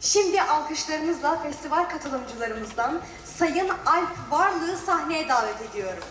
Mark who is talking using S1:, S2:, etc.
S1: Şimdi alkışlarımızla festival katılımcılarımızdan Sayın Alp Varlığı sahneye davet ediyorum.